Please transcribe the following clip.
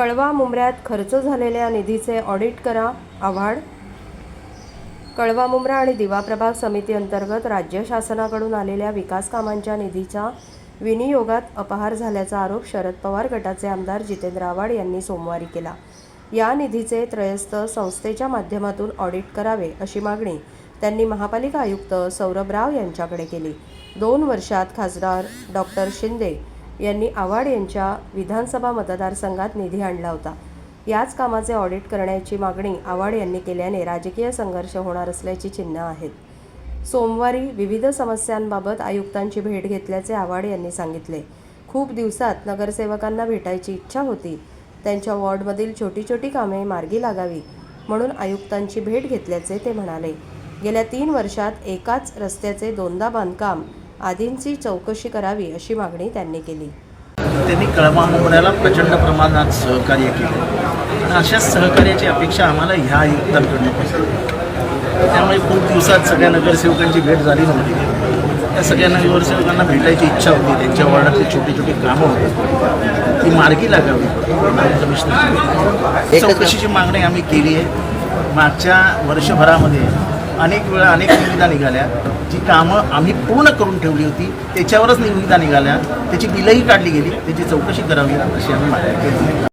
कळवा मुंबऱ्यात खर्च झालेल्या निधीचे ऑडिट करा आव्हाड. कळवा मुंब्रा आणि दिवा प्रभाग समिती अंतर्गत राज्य शासनाकडून आलेल्या विकास कामांच्या निधीचा विनियोगात अपहार झाल्याचा आरोप शरद पवार गटाचे आमदार जितेंद्र आव्हाड यांनी सोमवारी केला. या निधीचे त्रयस्थ संस्थेच्या माध्यमातून ऑडिट करावे अशी मागणी त्यांनी महापालिका आयुक्त सौरभ राव यांच्याकडे केली. दोन वर्षात खासदार डॉक्टर शिंदे यांनी आव्हाड यांच्या विधानसभा मतदारसंघात निधी आणला होता. याच कामाचे ऑडिट करण्याची मागणी आव्हाड यांनी केल्याने राजकीय संघर्ष होणार असल्याची चिन्ह आहेत. सोमवारी विविध समस्यांबाबत आयुक्तांची भेट घेतल्याचे आव्हाड यांनी सांगितले. खूप दिवसात नगरसेवकांना भेटायची इच्छा होती. त्यांच्या वॉर्डमधील छोटी छोटी कामे मार्गी लागावी म्हणून आयुक्तांची भेट घेतल्याचे ते म्हणाले. गेल्या तीन वर्षात एकाच रस्त्याचे दोनदा बांधकाम आदींची चौकशी करावी अशी मागणी त्यांनी केली. त्यांनी कळवा मुंबऱ्याला प्रचंड प्रमाणात सहकार्य केलं. आणि अशाच सहकार्याची अपेक्षा आम्हाला ह्या आयुक्तांकडून त्यामुळे खूप दिवसात सगळ्या नगरसेवकांची भेट झाली नव्हती त्या सगळ्या नगरसेवकांना भेटायची इच्छा होती. त्यांच्या वॉर्डातली छोटी छोटी कामं होती. ती मार्गी लागावी. कमिशनर चौकशीची मागणी आम्ही केली आहे. मागच्या वर्षभरामध्ये अनेक वेळा अनेक निविदा निघाल्या. जी कामं आम्ही पूर्ण करून ठेवली होती त्याच्यावरच निविदा निघाल्या. त्याची बिलही काढली गेली. त्याची चौकशी करावी अशी आम्ही मागणी केली.